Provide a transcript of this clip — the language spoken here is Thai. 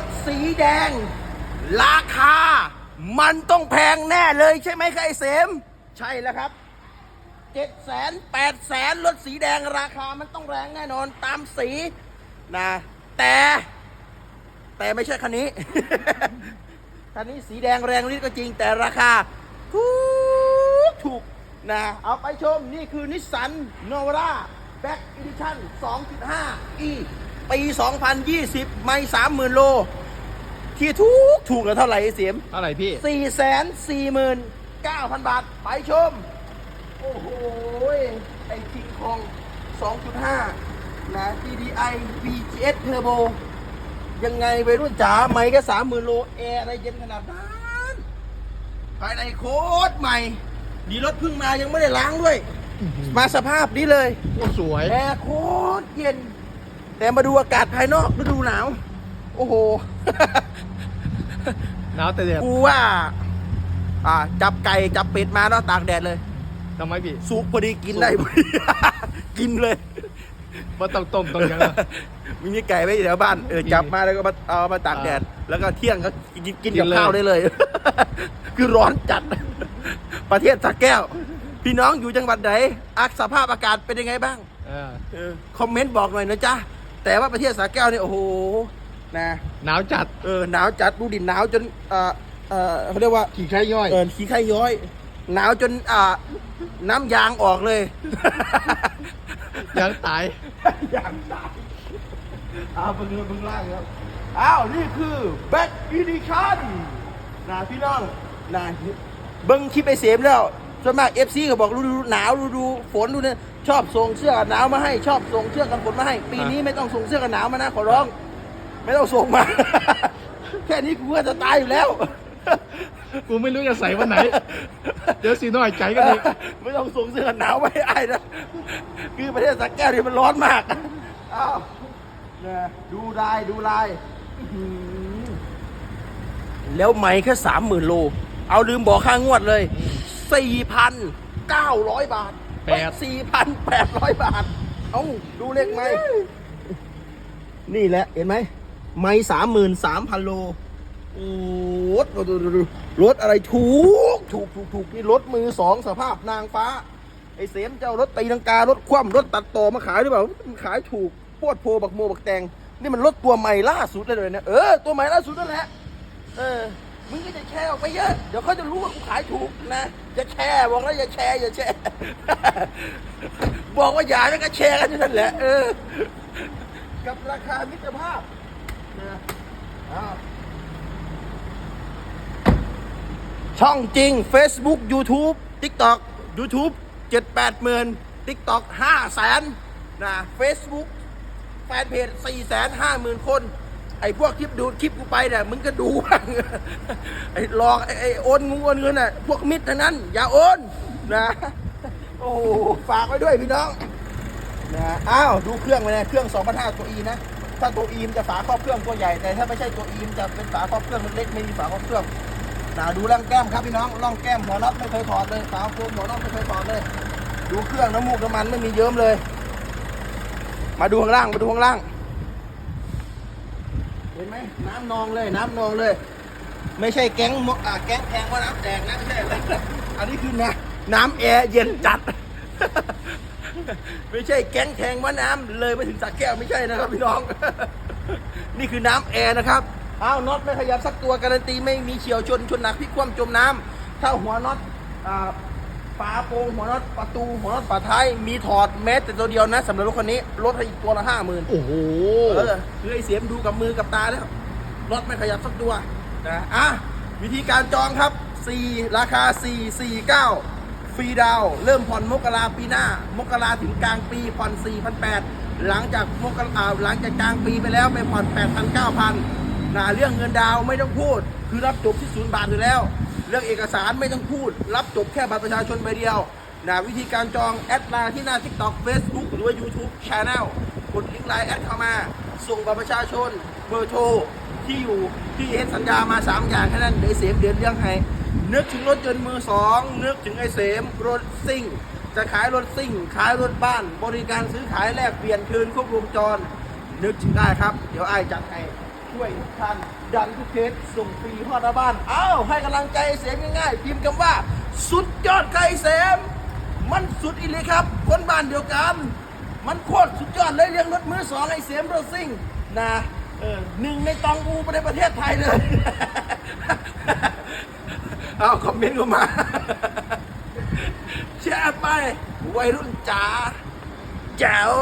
ถสีแดง ราคา มันต้องแพงแน่เลยใช่ไหมครับไอ้เสม ใช่แล้วครับเจ็ดแสนแปดแสนรถสีแดงราคามันต้องแรงแน่นอนตามสีนะแต่ แต่ไม่ใช่คันนี้ คันนี้สีแดงแรงนิดก็จริง แต่ราคาถูกถูกนะเอาไปชมนี่คือนิสสันโนวาร่าแบ็กอีดิชั่น2.5 e ปี 2020 ไม่30,000 โล ที่ถูกถูกแล้วเท่าไหร่ไอ้เสียม เท่าไหร่พี่ 4 4 9 0 0 0 บาท ไปชม โอ้โห ไอ้คิงคอง 2.5 นะ TDI VGS Turbo ยังไงไปรุ่นจ๋าใหม่ก็สามหมื่นโล แอร์อะไรเย็นขนาดนั้นภายในโคตรใหม่ ดีรถเพิ่งมายังไม่ได้ล้างด้วย มาสภาพนี้เลย โอ้สวย แอร์โคตรเย็น แต่มาดูอากาศภายนอกฤดูหนาว โอ้โห หนาวแต่เดือดกูว่า อ่า จับไก่จับเป็ดมาแล้วตากแดดเลยทำไมพี่สุกพอดีกินได้พอดีกินเลยว่าต้องต้มต้องยังอะมีไก่ไว้แถวบ้านเออจับมาแล้วก็มาเอามาตากแดด แล้วก็เที่ยงก็กินกินกิกับนเลยข้าวได้เลย คือร้อนจัด ประเทศสักแก้ว พี่น้องอยู่จังหวัดไหนอักสภาพอากาศเป็นยังไงบ้างเออเออคอมเมนต์บอกหน่อยนะจ๊ะ แต่ว่าประเทศสาแก้วเนี่ยโอ้โหนะหนาวจัดเออหนาวจัดดูดิหนาวจนเออเออเขาเรียกว่าขี่ไข้ย่อยเออขี้ไข้ย้อย หนาวจนอ่าน้ำยางออกเลยยังตายยางตายอ้าวเพิ่งเงินเพิ่งล่างครับอ้าวนี่คือแบ็กอีดิชันนะพี่น้องนะเบิ้งคลิปไอเสียมแล้ว ส่วนมากเอฟซีก็บอกฤดูหนาวฤดูฝนดูเนี่ยชอบส่งเสื้อกันหนาวมาให้ ชอบส่งเสื้อกันฝนมาให้ ปีนี้ไม่ต้องส่งเสื้อกันหนาวมานะขอร้อง ไม่ต้องส่งมา แค่นี้กูก็จะตายอยู่แล้ว กูไม่รู้จะใส่วันไหน เดี๋ยวสีน้อยใจกันอีกไม่ต้องส่งเสื้อกันหนาวไปไอ้นะคือประเทศสักแก้วนี่มันร้อนมากอ้าวเนี่ยดูลายดูลายอื้อหือแล้วไหมแค่สามหมื่นโล เอาลืมบอกค่างวดเลย สี่พันเก้าร้อยบาทแปดสี่พันแปดร้อยบาท เอาดูเลขไหม นี่แหละ เห็นไหม ไม่สามหมื่นสามพันโล โอ้โหดูดูดูดูรถอะไรถูก ถูกถูกถูกนี่รถมือสองสภาพนางฟ้า ไอ้เสมเจ้ารถตีลังการถคว่ำรถตัดต่อมาขายหรือเปล่ามันขายถูกโพดโพบักโมบักแตง นี่มันรถตัวใหม่ล่าสุดเลยนะ เออ ตัวใหม่ล่าสุดนั่นแหละ เออ มึงก็จะแชร์ออกไปเยอะ เดี๋ยวเขาจะรู้ว่ากูขายถูกนะอย่าแชร์บอกแล้วอย่าแชร์อย่าแชร์ บอกว่าอย่าแล้วก็แชร์กันอยู่นั่นแหละ เออ กับราคามิตรภาพนะอ้าวช่องจริง Facebook YouTube TikTok YouTube 7 8หมื่น TikTok 5แสนนะ Facebook แฟนเพจ4แสน5หมื่นคน ไอ้พวกคลิปดูคลิปกูไปเนี่ยมึงก็ดูบ้างไอ้หลอกไอ้ไอโอนงูโอนเงินน่ะพวกมิตรทั้งนั้น อย่าโอนนะโอ้ฝากไว้ด้วยพี่น้องนะอ้าวดูเครื่องไปนะเครื่อง2,500ตัว E นะถ้าตัว E มันจะฝาครอบเครื่องตัวใหญ่แต่ถ้าไม่ใช่ตัว E มันจะเป็นฝาครอบเครื่องเล็กไม่มีฝาครอบเครื่องนะดูร่องแก้มครับพี่น้องร่องแก้มหัวน็อตไม่เคยถอดเลยฝาโฟมหัวน็อตไม่เคยถอดเลย ดูเครื่องน้ำมูกน้ำมันไม่มีเยิ้มเลย มาดูข้างล่างมาดูข้างล่าง ห็นไหมน้ำนองเลยน้ำนองเลย ไม่ใช่แก๊งอ่าแก๊งแพงว่าน้ำแดงนะไม่ใช่อะไรอันนี้คือน้ำน้ำแอร์เย็นจัด ไม่ใช่แก๊งแทงว่าน้ำเลยไม่ถึงสักแก้วไม่ใช่นะครับพี่น้อง นี่คือน้ำแอร์นะครับอ้าวน็อตไม่ขยับสักตัวการันตีไม่มีเฉียวชนชนหนักพลิคว่ำจมน้ำถ้าหัวน็อตอ่า ฝาโปรงหัวน็อตประตูหัวน็อตฝาท้ายมีถอดแม้แต่ตัวเดียวนะสำหรับรถคันนี้ลดให้อีกตัวละห้าหมื่นโอ้โหเออคือไอ้เสียมดูกับมือกับตาแล้วรถไม่ขยับสักตัวนะอะวิธีการจองครับ 4 ราคา 4 4 9 ฟรีดาวน์เริ่มผ่อนมกราปีหน้า มกราถึงกลางปีผ่อน4,800 หลังจากมกราอ่าหลังจากกลางปีไปแล้วไปผ่อน8,000 9,000นะเรื่องเงินดาวน์ไม่ต้องพูด คือรับจบที่ศูนย์บาทอยู่แล้ว เรื่องเอกสารไม่ต้องพูด รับจบแค่บัตรประชาชนใบเดียวนะวิธีการจองแอดไลน์ที่หน้า TikTok Facebook หรือว่า YouTube Channel กดลิงก์ไลน์แอดเข้ามา ส่งบัตรประชาชนเบอร์โทรที่อยู่ที่เห็นสัญญามา 3 อย่างแค่นั้นเดี๋ยวไอเสมเดือนเรื่องให้นึกถึงรถยนต์มือสองนึกถึงไอ้เสมรถซิ่ง จะขายรถซิ่ง ขายรถบ้าน บริการซื้อขายแลกเปลี่ยนคืนครบรวงจร นึกถึงได้ครับ เดี๋ยวไอ้จัดให้ ช่วยทุกท่านดังทุกเคสส่งฟรีฮอดหน้าบ้านเอ้าให้กำลังใจเสมง่ายๆพิมพ์คำว่า สุดยอดไก่เสม มันสุดอีเลยครับ คนบ้านเดียวกัน มันโคตรสุดยอดเลยเลี้ยงรถมือสองไอเสมโรซิ่งนะเออหนึ่งในตองอูในประเทศไทยเลย เอาคอมเมนต์เข้ามา แชร์ไปวัยรุ่นจ๋าแจ๋ว